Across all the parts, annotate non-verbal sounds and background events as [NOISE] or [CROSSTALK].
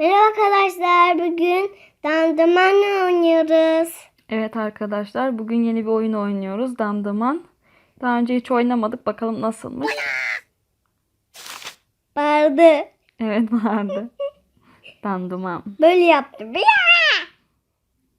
Merhaba arkadaşlar. Bugün dandımanla oynuyoruz. Evet arkadaşlar bugün yeni bir oyun oynuyoruz. Dandıman. Daha önce hiç oynamadık. Bakalım nasılmış. [LAUGHS] Bağırdı. Evet vardı. [LAUGHS] Dandıman. Böyle yaptı. Ya!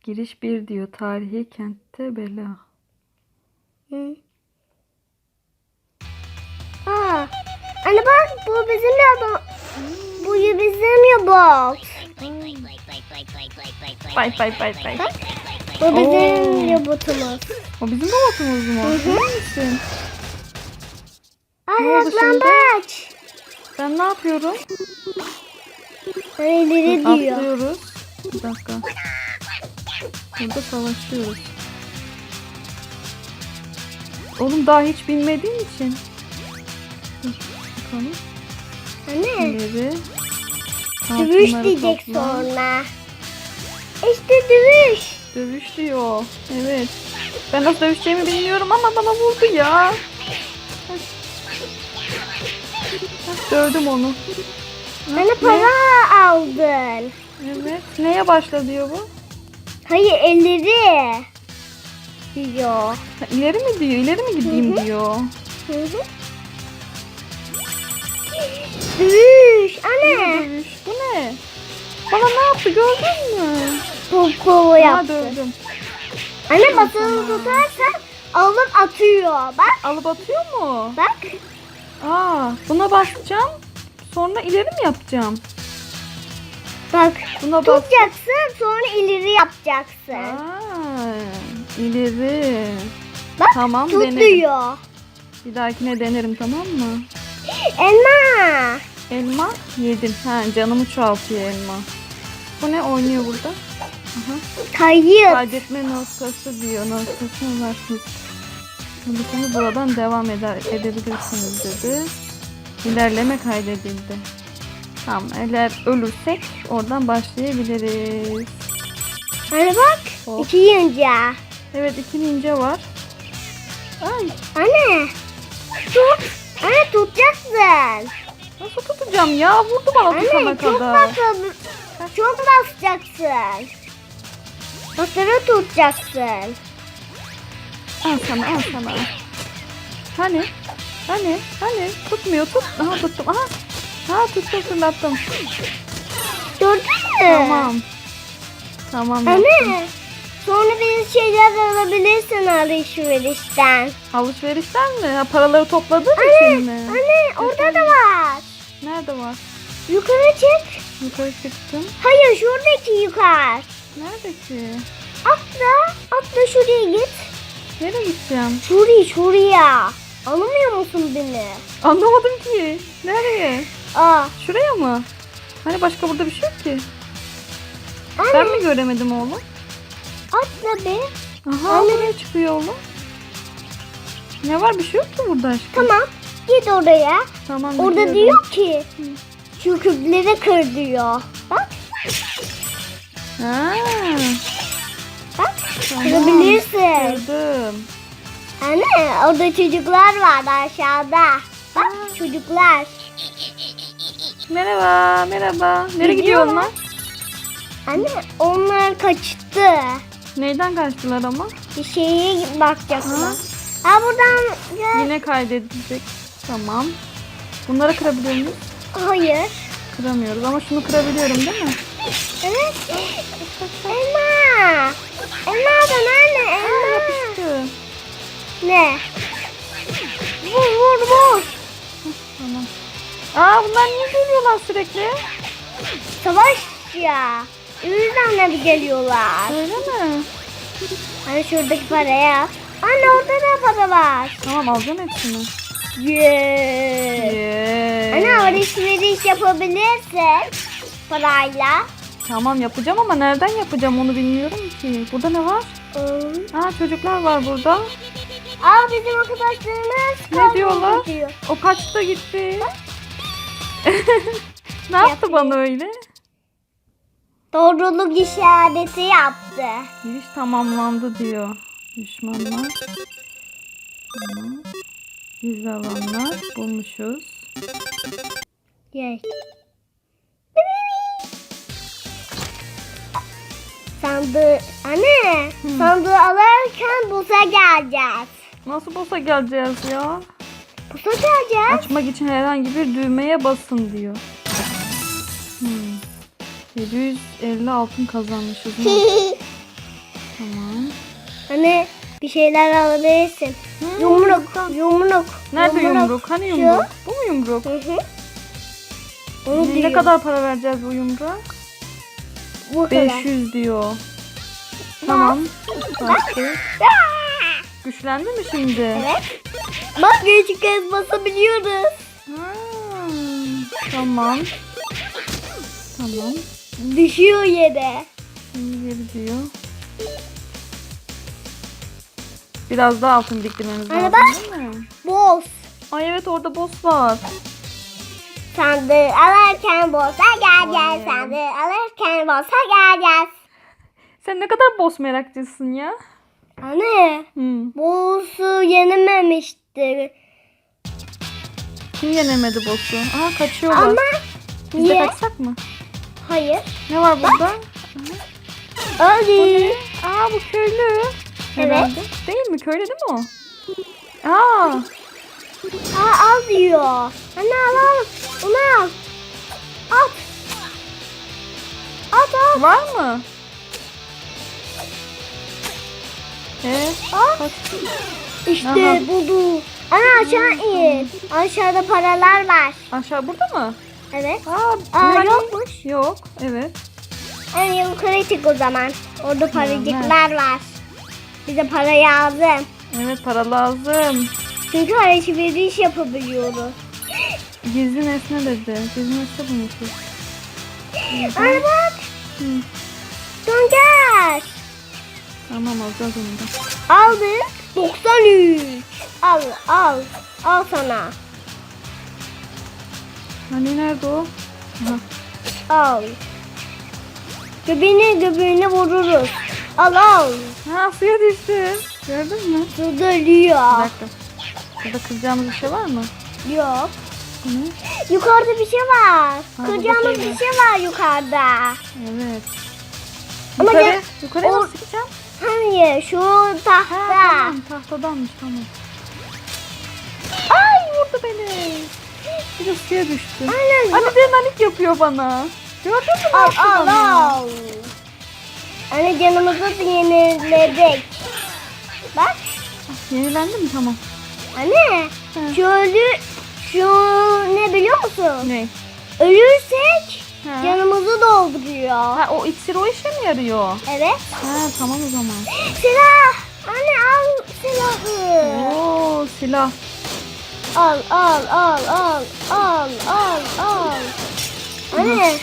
Giriş 1 diyor. Tarihi kentte bela. Hı. Aa, anne bak bu bizim ya bu bizim robot. Bay bay bay bay. Bu bizim Oo. robotumuz. O bizim robotumuz mu? Hı hı. Misin? Ne oldu şimdi? Ben ne yapıyorum? İleri diyor. Atlıyoruz. Bir dakika. Burada savaşıyoruz. Oğlum daha hiç bilmediğim için. Dur bakalım. Anne. İleri. Dövüş diyecek topla. sonra. İşte dövüş. Dövüş diyor. Evet. Ben nasıl dövüşeceğimi bilmiyorum ama bana vurdu ya. Dövdüm onu. Bana Ne? para aldın. Evet. Neye başla diyor bu? Hayır elleri diyor. Ha, ileri mi diyor? İleri mi gideyim Hı hı. diyor. Hı hı. Dövüş. Anne. Dövüş. Bana ne yaptı gördün mü? Koko Ha yaptı. dövdüm. Anne basılı tutarsan alıp atıyor. Bak Alıp atıyor mu? bak. Aa, buna basacağım. Sonra ileri mi yapacağım? Bak. Buna. Tutacaksın sonra ileri yapacaksın. Aa, ileri. Bak Tamam denerim. tutuyor. Bir dahakine denerim tamam mı? Elma. Elma yedim. Ha canımı çoğaltıyor elma. Bu ne oynuyor burada? Aha. Kayıp. Kaydetme noktası diyor. Noktasına ulaşmış. Şimdi buradan devam eder, edebilirsiniz dedi. İlerleme kaydedildi. Tamam eğer ölürsek oradan başlayabiliriz. Anne bak. Hop. İki yiyince. Evet iki ninja var. Ay Anne. Tut. Anne tutacaksın. Nasıl tutacağım ya? Vurdu bana tutana Anne çok kadar. Çok basacaksın. Basarı tutacaksın. Al sana al sana. Hani? Hani? Hani? Tutmuyor tut. Aha tuttum. Aha. Ha tuttum fırlattım. Gördün mü? Tamam. Tamam yaptım. Anne. Sonra bir şeyler alabilirsin alışverişten. Alışverişten mi? Ha, paraları topladın mı Anne, şimdi? anne orada da var. Nerede var? Yukarı çık. Yukarı çıktım. Hayır şuradaki yukarı. Nerede ki? Atla. Atla şuraya git. Nereye gideceğim? Şuraya şuraya. Anlamıyor musun beni? Anlamadım ki. Nereye? Aa. Şuraya mı? Hani başka burada bir şey yok ki. Anne Ben mi göremedim oğlum? atla be. Aha Anne. buraya çıkıyor oğlum. Ne var bir şey yok ki burada aşkım. Tamam. Git oraya. Tamam Orada gidiyorum. diyor ki şu küpleri kır diyor. Bak Ha, bak tamam. kırabilirsin. Kırdım. Anne orada çocuklar vardı aşağıda. Bak çocuklar. Merhaba, merhaba. Nereye gidiyor onlar? Anne onlar kaçtı. Neyden kaçtılar ama? Bir şeye bakacaklar. Ha? Ha buradan gel. Yine kaydedilecek. Tamam. Bunları kırabiliyor muyuz? Hayır. Kıramıyoruz ama şunu kırabiliyorum değil mi? Evet. Elma. Elmadan anne elma. Yapıştı. Ne? Vur vur vur. Tamam. Aa bunlar niye geliyorlar sürekli? Savaş ya. Yüzden de geliyorlar. Öyle mi? Hani şuradaki paraya. Anne orada da para var. Tamam alacağım hepsini. Yeah. Yeah. Anne alışveriş yapabilirsin parayla. Tamam yapacağım ama nereden yapacağım onu bilmiyorum ki. Burada ne var? Hmm. Aa çocuklar var burada. Aa bizim arkadaşlarımız Ne diyorlar? ediyor. O kaçta gitti. [LAUGHS] ne yaptı bana öyle? Doğruluk işareti yaptı. Giriş tamamlandı diyor. Düşmanlar. Tamam. Gizli alanlar bulmuşuz. Yay. sandığı anne sandığı alırken buza geleceğiz. Nasıl boss'a geleceğiz ya? Buza geleceğiz. Açmak için herhangi bir düğmeye basın diyor. Hmm. 750 altın kazanmışız. [LAUGHS] Tamam. Hani bir şeyler alabilirsin. Yumruk, yumruk. Nerede yumruk? Hani yumruk? Bu mu yumruk? Hı hı. Onu Ne diyor. kadar para vereceğiz bu yumruğa? Bu kadar. 500 diyor. Tamam. Güçlendi mi şimdi? Evet. Bak küçük kez basabiliyoruz. Ha, tamam. Tamam. Düşüyor yere. Şimdi geri diyor. Biraz daha altın biriktirmemiz Anne lazım bak. değil mi? Boss. Ay evet orada boss var. Sandığı alırken boss'a geleceğiz. Vay. Sandığı alırken boss'a geleceğiz. Sen ne kadar boss merakçısın ya. Anne. Hmm. Boss'u yenememişti. Kim yenemedi boss'u? Aha kaçıyorlar. Ama Biz de niye? kaçsak mı? Hayır. Ne var burada? Öldü. Aa bu köylü. Evet. Herhalde. Değil mi? Köylü değil mi o? Aa, Aa, al diyor. Anne al al. Onu al. At. At at. var mı? Ee, At. İşte Aha. buldu. Ana aşağı in. Aşağıda paralar var. Aşağı burada mı? Evet. Aa, Aa yokmuş. Yok, evet. En yukarı çık o zaman. Orada paracıklar var. Bize para lazım. Evet para lazım. Çünkü alışveriş yapabiliyoruz. Gizli nesne dedi. Gizli nesne bulmuşuz. [GASPS] Anne bak. Hı. Dönger. Tamam alacağız onu da. Aldık. 93. Al al. Al sana. Hani nerede o? Aha. Al. Göbeğine göbeğine vururuz. Al al. Ha suya düştü. Gördün mü? Suda Bir ölüyor. dakika. Burada kıracağımız bir şey var mı? Yok. Ne? Yukarıda bir şey var. burada Kıracağımız bir şey var yukarıda. Evet. Ama Yukarı, gel- yukarıya nasıl çıkacağım? Hayır şu Ha, tahta. tamam tahtadanmış tamam. Ay vurdu beni. Bir de suya düştü. Aynen. Anne denanik yapıyor bana. Gördün mü? ne Al yaptı al bana? al. Anne canımızı yeniledik. Bak Yenilendi mi? Tamam. anne Hı. şu ölü şu ne biliyor musun? Ne? Ölürsek Ha. canımızı dolduruyor. Ha o iksir o işe mi yarıyor? Evet. Ha tamam o zaman. Silah. Anne al silahı. Oo silah. Al al al al al al al. Anne.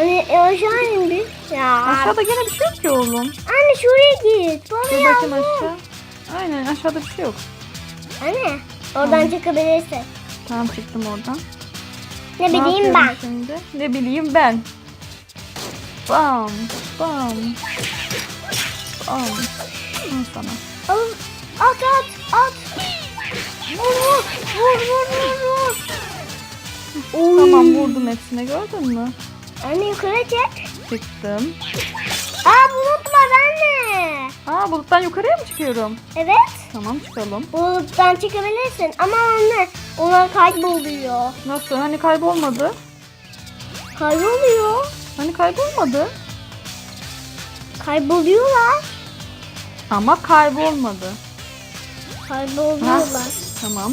Anne e, aşağı indi. Ya. Aşağıda gene bir şey yok ki oğlum. Anne şuraya git. Bana Dur bakayım aşağı. Aynen aşağıda bir şey yok. Anne oradan çıkabilirsin. Tamam çıktım oradan. Ne bileyim yapıyorum ben. Şimdi? Ne bileyim ben. Bam. Bam. Bam. Al sana. Al, at at at. Vur vur vur vur vur vur. Oy. Tamam vurdum hepsine gördün mü? Anne yukarı çek. Çıktım. Aa bulut var anne. Aa buluttan yukarıya mı çıkıyorum? Evet. Tamam çıkalım. Buluttan çıkabilirsin ama anne onlar kayboluyor. Nasıl? Hani kaybolmadı? Kayboluyor. Hani kaybolmadı? Kayboluyorlar. Ama kaybolmadı. Kayboluyorlar. Tamam.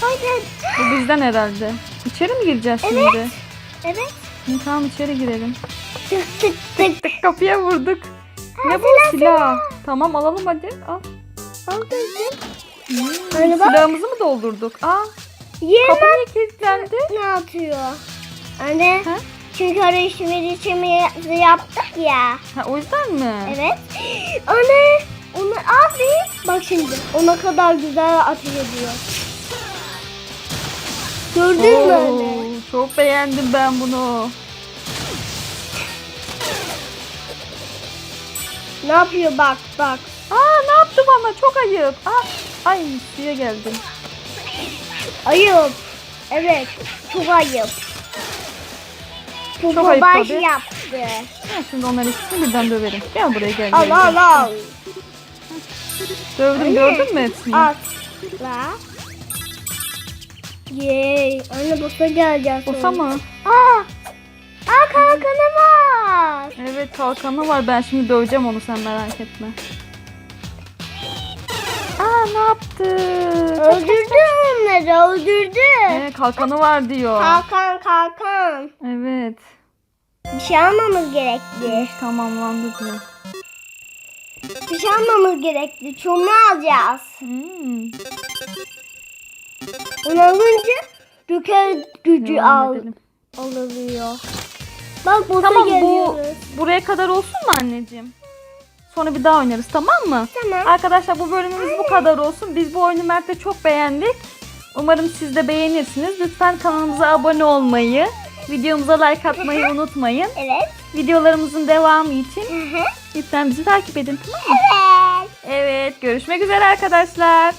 Kaybol. Bu bizden herhalde. İçeri mi gireceğiz şimdi? Evet. İyi, tamam içeri girelim. Tık tık tık. Tık kapıya vurduk. Ne bu silah, silah? Tamam alalım hadi. Al. Al kızım. Hmm, bak. silahımızı mı doldurduk? Aa Yeme kapı niye kilitlendi? ne atıyor? Anne. Ha? Çünkü alışverişimizi yaptık ya. Ha o yüzden mi? Evet. [GASPS] Anne. Onu al bir. Bak şimdi. Ona kadar güzel ateş ediyor. Gördün mü anne? Çok beğendim ben bunu. Ne yapıyor bak bak. Aa ne yaptı bana? Çok ayıp. Aa, ay suya geldim. Ayıp. Evet. Çok ayıp. Çok Popo ayıp tabii. yaptı. Ben şimdi onların ikisini birden döverim. Gel buraya gel. gel, Al al gel. al. Dövdüm gördün mü hepsini? Atla. Yey. Anne bosa geleceğiz. Osa mı? Aa. Aa kalkanı var. Evet kalkanı var. Ben şimdi döveceğim onu sen merak etme. Aa ne yaptı? Öldürdü onları öldürdü. Evet kalkanı var diyor. Kalkan kalkan. Evet. Bir şey almamız gerekli. Tamamlandı diyor. Bir şey almamız gerekli. Çomu alacağız. Hmm. Onu alınca Rüker gücü al, edelim. alınıyor. Bak bosa Tamam bu geliyoruz. buraya kadar olsun mu anneciğim? Sonra bir daha oynarız tamam mı? Tamam. Arkadaşlar bu bölümümüz bu kadar olsun. Biz bu oyunu Mert'le çok beğendik. Umarım siz de beğenirsiniz. Lütfen kanalımıza abone olmayı, videomuza like atmayı unutmayın. Evet. Videolarımızın devamı için lütfen bizi takip edin tamam mı? Evet. Evet görüşmek üzere arkadaşlar.